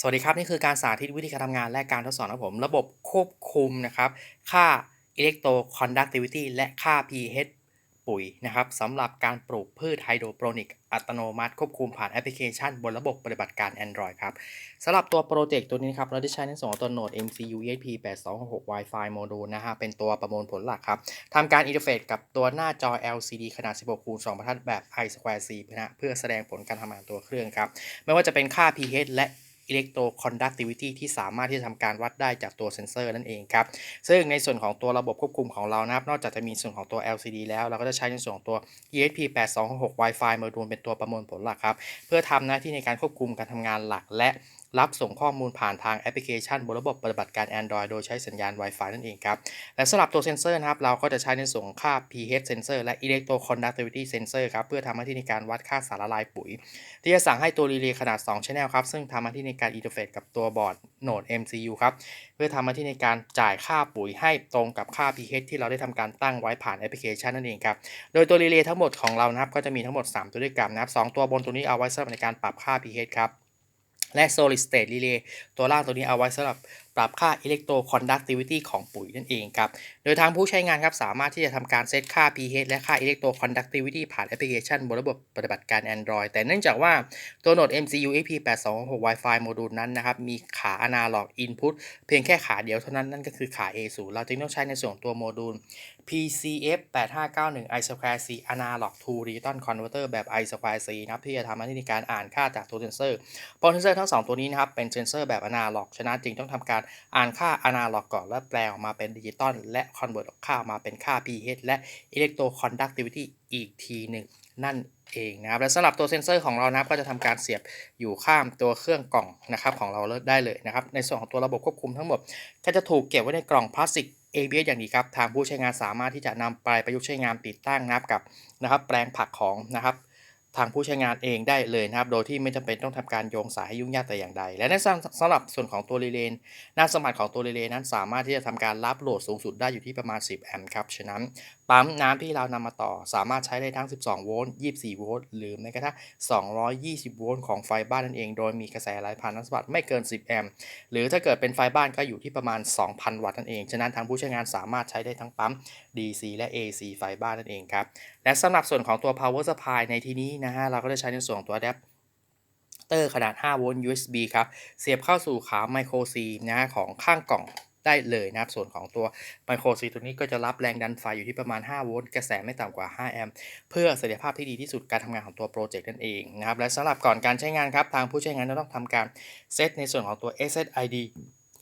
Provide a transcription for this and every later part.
สวัสดีครับ นี่คือการสาธิตวิธีการทำงานและการทดสอบนะครับผม ระบบควบคุมนะครับ ค่า electroconductivity และค่า pH ปุ๋ยนะครับสำหรับการปลูกพืชไฮโดรโปรนิก อัตโนมัติ ควบคุมผ่านแอปพลิเคชัน บนระบบปฏิบัติการ Android ครับสำหรับตัวโปรเจกต์ตัวนี้ครับเราได้ใช้ในส่วนของตัวโหนด MCU ESP 8266 Wi-Fi Module นะฮะเป็นตัวประมวลผลหลักครับทำการอินเทอร์เฟซกับตัวหน้าจอ LCD ขนาด 16คูณ2บรรทัดแบบ I2C นะเพื่อแสดงผลการทำงานตัวเครื่องครับไม่ว่าจะเป็นค่า pH และ electroconductivity ที่สามารถที่จะทำการวัดได้จากตัวเซ็นเซอร์นั่นเองครับ ซึ่งในส่วนของตัวระบบควบคุมของเรานะครับ นอกจากจะมีส่วนของตัว LCD แล้ว เราก็จะใช้ในส่วนของตัว ESP8266 Wi-Fi Module เป็นตัวประมวลผลหลักครับ เพื่อทำหน้าที่ในการควบคุมการทำงานหลักและ รับส่งข้อมูลผ่านทางแอปพลิเคชันบนระบบปฏิบัติการ Android โดยใช้สัญญาณ Wi-Fi นั่นเองครับ และสำหรับตัวเซนเซอร์นะครับ เราก็จะใช้ในส่วนของค่า pH sensor และ electroconductivity sensor ครับ เพื่อทำหน้าที่ในการวัดค่าสารละลายปุ๋ย ที่จะสั่งให้ตัวรีเลย์ขนาด 2 channel ครับ ซึ่งทำหน้าที่ในการอินเทอร์เฟซกับตัวบอร์ดโหนด MCU ครับ เพื่อทำหน้าที่ในการจ่ายค่าปุ๋ยให้ตรงกับค่า pH ที่เราได้ทำการตั้งไว้ผ่านแอปพลิเคชันนั่นเองครับ โดยตัวรีเลย์ทั้งหมดของเรานะครับก็จะมีทั้งหมด 3 ตัวด้วยกันนะครับ2ตัวบนตัวนี้เอาไว้สำหรับในการปรับค่า pH ครับ และ solid state relay ตัวล่างตัวนี้เอาไว้สำหรับ ปรับค่า electroconductivity ของปุ๋ยนั่นเองครับ โดยทางผู้ใช้งานครับสามารถที่จะทำการเซตค่า pH และค่า electroconductivity ผ่านแอปพลิเคชันบนระบบปฏิบัติการ Android แต่เนื่องจากว่าตัวโหนด MCU EP8266 Wi-Fi โมดูลนั้นนะครับ มีขา analog input เพียงแค่ขาเดียวเท่านั้น นั่นก็คือขา A0 เราจึงต้องใช้ในส่วนตัวโมดูล PCF 8591 I2C Analog to Digital Converter แบบ I2C นะครับที่จะทำหน้าที่ในการอ่านค่าจากตัวเซนเซอร์เพราะเซนเซอร์ทั้ง 2 ตัวนี้นะครับเป็นเซนเซอร์แบบ Analog ฉะนั้นจึงต้องทำการอ่านค่า Analog ก่อนแล้วแปลออกมาเป็นดิจิตอลและ Convert ออกค่ามาเป็นค่า pH และ Electroconductivity อีกทีหนึ่งนั่นเองนะครับและสำหรับตัวเซนเซอร์ของเรานะครับก็จะทำการเสียบอยู่ข้ามตัวเครื่องกล่องนะครับของเราได้เลยนะครับ ในส่วนของตัวระบบควบคุมทั้งหมด ก็จะถูกเก็บไว้ในกล่องพลาสติก ABS อย่างนี้ครับ ทางผู้ใช้งานสามารถที่จะนำไปประยุกต์ใช้งานติดตั้งนะครับกับนะครับแปลงผักของนะครับ ทางผู้ใช้งานเองได้เลยนะครับ โดยที่ไม่จำเป็นต้องทำการโยงสายให้ยุ่งยากแต่อย่างใด และในสำหรับส่วนของตัวรีเลย์หน้าสมัติของตัวรีเลย์นั้นสามารถที่จะทำการรับโหลดสูงสุดได้อยู่ที่ประมาณ 10 แอมป์ครับ ฉะนั้น ปั๊มน้ำที่เรานำมาต่อ สามารถใช้ได้ทั้ง 12 โวลต์ 24 โวลต์ หรือแม้กระทั่ง 220 โวลต์ของไฟบ้านนั่นเอง โดยมีกระแสไหลผ่านน้ำสมบัติไม่เกิน 10 แอมป์ หรือถ้าเกิดเป็นไฟบ้านก็อยู่ที่ประมาณ 2,000 วัตต์นั่นเอง ฉะนั้นทางผู้ใช้งานสามารถใช้ได้ทั้งปั๊ม DC และ AC ไฟบ้านนั่นเองครับ และสำหรับส่วนของตัว power supply ในที่นี้นะฮะ เราก็จะใช้ในส่วนของตัว adapter ขนาด 5 โวลต์ USB ครับ เสียบเข้าสู่ขา micro C นะฮะของข้างกล่อง ได้เลยนะครับ ส่วนของตัว micro C ตัวนี้ก็จะรับแรงดันไฟอยู่ที่ประมาณ 5 โวลต์ กระแสไม่ต่ำกว่า 5 แอมป์ เพื่อเสถียรภาพที่ดีที่สุดการทำงานของตัวโปรเจกต์นั่นเองนะครับ และสำหรับก่อนการใช้งานครับ ทางผู้ใช้งานจะต้องทำการเซตในส่วนของตัว SSID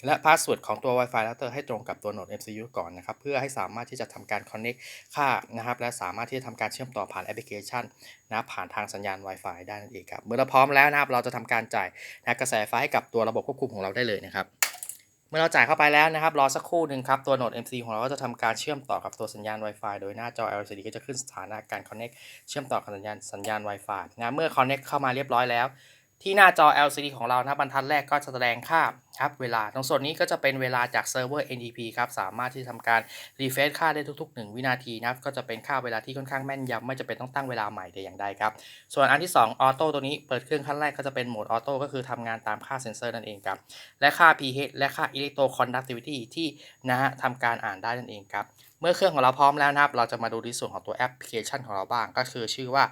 และพาสเวิร์ดของตัว Wi-Fi router ให้ตรงกับตัวโหนด MCU ก่อนนะครับ เพื่อให้สามารถที่จะทำการ connect ค่านะครับ และสามารถที่จะทำการเชื่อมต่อผ่านแอปพลิเคชันนะผ่านทางสัญญาณ Wi-Fi ได้นั่นเองครับ เมื่อเราพร้อมแล้วนะครับ เราจะทำการจ่ายนะกระแสไฟให้กับตัวระบบควบคุมของเราได้เลยนะครับ เมื่อเราจ่ายเข้าไปแล้วนะครับ รอสักครู่หนึ่งครับ ตัวโหนด MC ของเราก็จะทำการเชื่อมต่อกับตัวสัญญาณ Wi-Fi โดยหน้าจอ LCD ก็จะขึ้นสถานะการ connect เชื่อมต่อกับสัญญาณสัญญาณ Wi-Fi นะเมื่อ connect เข้ามาเรียบร้อยแล้ว ที่หน้าจอ LCD ของเรานะบรรทัดแรกก็จะแสดงค่าครับเวลาตรงส่วนนี้ก็จะเป็นเวลาจากเซิร์ฟเวอร์ NTP ครับสามารถที่จะทำการรีเฟรชค่าได้ทุก ๆ 1 วินาทีนะครับก็จะเป็นค่าเวลาที่ค่อนข้างแม่นยำไม่จะเป็นต้องตั้งเวลาใหม่แต่อย่างใดครับ ส่วนอันที่ 2 ออโต้ตัวนี้เปิดเครื่องขั้นแรกก็จะเป็นโหมดออโต้ก็คือทำงานตามค่าเซ็นเซอร์นั่นเองครับและค่า pH และค่า electroconductivity ที่นะฮะทำการอ่านได้นั่นเองครับเมื่อเครื่องของเราพร้อมแล้วนะครับ เราจะมาดูในส่วนของตัวแอปพลิเคชันของเราบ้าง ก็คือชื่อว่า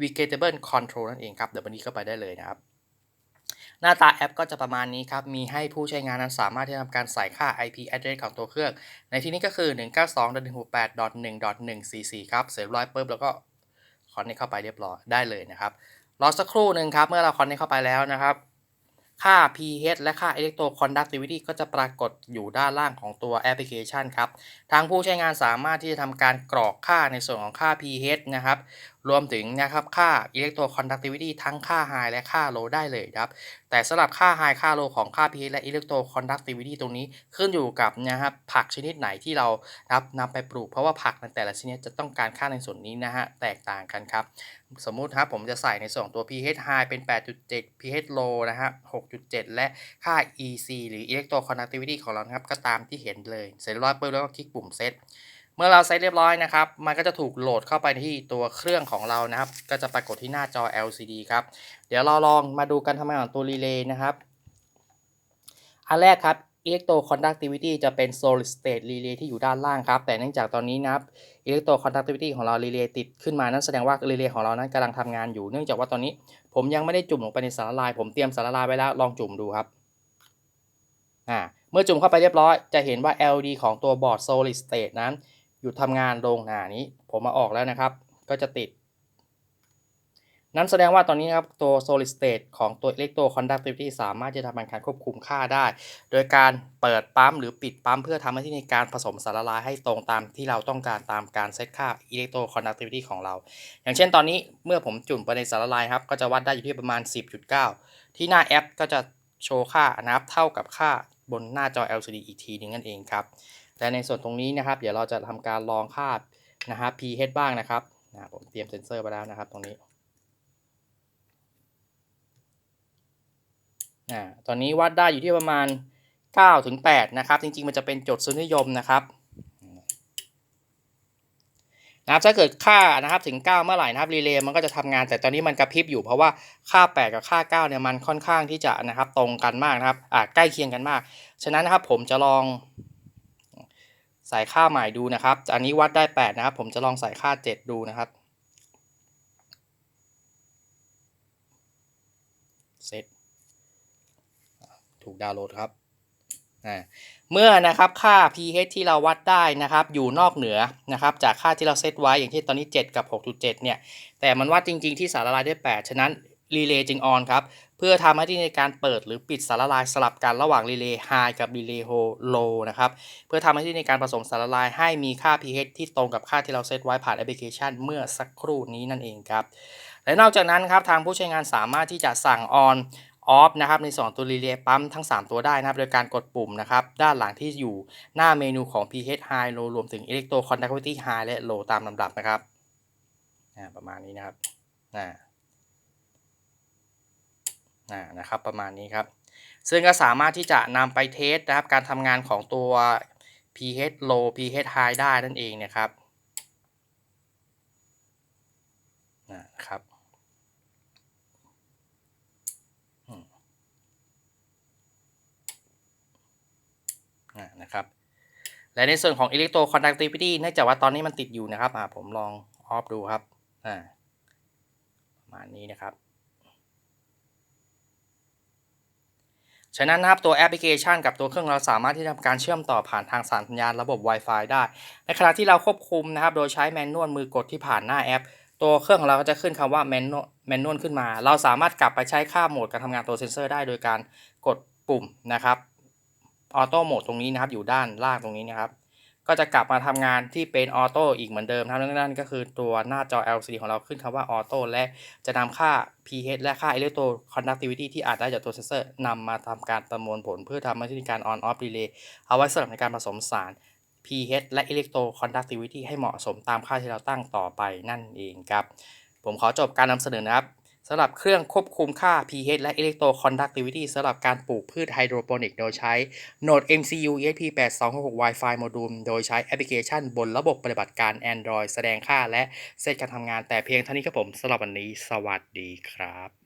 Vegetable Control นั่นเองครับ เดี๋ยววันนี้เข้าไปได้เลยนะครับ หน้าตาแอปก็จะประมาณนี้ครับ มีให้ผู้ใช้งานนั้นสามารถที่จะทำการใส่ค่า IP address ของตัวเครื่อง ในที่นี้ก็คือ 192.168.1.144 ครับเสร็จร้อยปุ๊บแล้วก็คอนเนคเข้าไปเรียบร้อยได้เลยนะครับรอสักครู่หนึ่งครับ เมื่อเราคอนเนคเข้าไปแล้วนะครับ ค่า pH และค่า electroconductivity ก็จะปรากฏอยู่ด้านล่างของตัวแอปพลิเคชันครับ ทางผู้ใช้งานสามารถที่จะทำการกรอกค่าในส่วนของค่า pH นะครับ รวมถึงนะครับค่า electroconductivity ทั้งค่า high และค่า low ได้เลยครับ แต่สำหรับค่า high ค่า low ของค่า pH และ electroconductivity ตรงนี้ขึ้นอยู่กับนะครับผักชนิดไหนที่เรานะครับนำไปปลูก เพราะว่าผักในแต่ละชนิดจะต้องการค่าในส่วนนี้นะฮะแตกต่างกันครับ สมมุติครับผมจะใส่ในส่วนของตัว pH high เป็น 8.7 pH low นะฮะ 6.7 และค่า EC หรือ electroconductivity ของเรานะครับก็ตามที่เห็นเลย เสร็จเรียบร้อยปุ๊บแล้วก็คลิกปุ่ม set เมื่อเราเซตเรียบร้อยนะครับ มันก็จะถูกโหลดเข้าไปที่ตัวเครื่องของเรานะครับ ก็จะปรากฏที่หน้าจอ LCD ครับ เดี๋ยวเราลองมาดูการทำงานของตัวรีเลย์นะครับ อันแรกครับ electroconductivity จะเป็น solid state relay ที่อยู่ด้านล่างครับ แต่เนื่องจากตอนนี้นะครับ electroconductivity ของเรา relay ติดขึ้นมา นั่นแสดงว่า relay ของเรานั้นกำลังทำงานอยู่ เนื่องจากว่าตอนนี้ ผมยังไม่ได้จุ่มลงไปในสารละลาย ผมเตรียมสารละลายไว้แล้ว ลองจุ่มดูครับ อ่า เมื่อจุ่มเข้าไปเรียบร้อย จะเห็นว่า LED ของตัวบอร์ด solid state นั้น หยุดทำงานลงหนานี้ผมมาออกแล้วนะครับ ก็จะติด นั่นแสดงว่าตอนนี้นะครับตัว solid state ของตัว electroconductivity สามารถจะทำการควบคุมค่าได้ โดยการเปิดปั๊มหรือปิดปั๊มเพื่อทำหน้าที่ในการผสมสารละลายให้ตรงตามที่เราต้องการตามการเซตค่า electroconductivity ของเรา อย่างเช่นตอนนี้เมื่อผมจุ่มไปในสารละลายครับก็จะวัดได้อยู่ที่ประมาณ 10.9 ที่หน้าแอปก็จะโชว์ค่านะครับเท่ากับค่าบนหน้าจอ LCD อีกทีนึงนั่นเองครับ และในส่วนตรงนี้นะครับ เดี๋ยวเราจะทำการลองค่านะครับ pH บ้างนะครับนะผมเตรียมเซนเซอร์ไปแล้วนะครับตรงนี้อ่าตอนนี้วัดได้อยู่ที่ประมาณ9ถึง8นะครับ จริงๆ มันจะเป็นจุดสุนิยมนะครับนะครับถ้าเกิดค่านะครับถึง 9 เมื่อไหร่นะครับรีเลย์มันก็จะทำงานแต่ตอนนี้มันกระพริบอยู่เพราะว่าค่า 8 กับค่า 9เนี่ยมันค่อนข้างที่จะนะครับตรงกันมากนะครับอ่าใกล้เคียงกันมาก ฉะนั้นนะครับผมจะลอง ใส่ค่าใหม่ดูนะครับ อันนี้วัดได้ 8 นะครับ ผมจะลองใส่ค่า 7 ดูนะครับ เซตถูกดาวน์โหลดครับ เมื่อนะครับค่า pH ที่เราวัดได้นะครับ อยู่นอกเหนือนะครับ จากค่าที่เราเซตไว้อย่างที่ตอนนี้ 7 กับ 6.7 เนี่ย แต่มันวัดจริงๆที่สารละลายได้ 8 ฉะนั้น รีเลย์จึงออนครับ เพื่อทำหน้าที่ในการเปิดหรือปิดสารละลายสลับกันระหว่างรีเลย์ไฮกับรีเลย์โลนะครับ เพื่อทำหน้าที่ในการผสมสารละลายให้มีค่า pH ที่ตรงกับค่าที่เราเซตไว้ผ่านแอปพลิเคชันเมื่อสักครู่นี้นั่นเองครับ และนอกจากนั้นครับทางผู้ใช้งานสามารถที่จะสั่งออนออฟนะครับใน 2 ตัวรีเลย์ปั๊มทั้ง 3 ตัวได้นะครับ โดยการกดปุ่มนะครับด้านหลังที่อยู่หน้าเมนูของ pH high low รวมถึง electro conductivity high และ low ตามลำดับนะครับประมาณนี้นะครับ นะครับประมาณนี้ครับ ซึ่งก็สามารถที่จะนำไปเทสนะครับการทำงานของตัว pH low pH high ได้นั่นเองนะครับนะครับนะครับ และในส่วนของ electroconductivity เนื่องจากว่าตอนนี้มันติดอยู่นะครับผมลองออฟดูครับ อ่าประมาณนี้นะครับ ฉะนั้นนะครับตัวแอปพลิเคชันกับตัวเครื่องเราสามารถที่จะทำการเชื่อมต่อผ่านทางสัญญาณระบบ Wi-Fi ได้ ในขณะที่เราควบคุมนะครับโดยใช้แมนนวลมือกดที่ผ่านหน้าแอป ตัวเครื่องของเราก็จะขึ้นคำว่าแมนนวลแมนนวลขึ้นมา เราสามารถกลับไปใช้ค่าโหมดการทำงานตัวเซนเซอร์ได้โดยการกดปุ่มนะครับออโต้โหมดตรงนี้นะครับอยู่ด้านล่างตรงนี้นะครับ ก็จะกลับมาทำงานที่เป็นออโต้อีกเหมือนเดิมทั้งนั่นก็คือตัวหน้าจอ LCD ของเราขึ้นคำว่าออโต้และจะนำค่า pH และค่า electro conductivity ที่อาจได้จากตัวเซนเซอร์นำมาทำการประมวลผล เพื่อทำหน้าที่การ on off relay เอาไว้สำหรับในการผสมสาร pH และ electro conductivity ให้เหมาะสมตามค่าที่เราตั้งต่อไปนั่นเองครับ ผมขอจบการนำเสนอนะครับำหรับเครื่องควบคุมค่า pH และ electroconductivity สำหรับการปลูกพืชไฮโดรโปนิก โดยใช้ Node MCU ESP8266 Wi-Fi โมดูล โดยใช้แอปพลิเคชันบนระบบปฏิบัติการ Android แสดงค่าและเซตการทำงานแต่เพียงเท่านี้ครับผมสำหรับวันนี้ สวัสดีครับ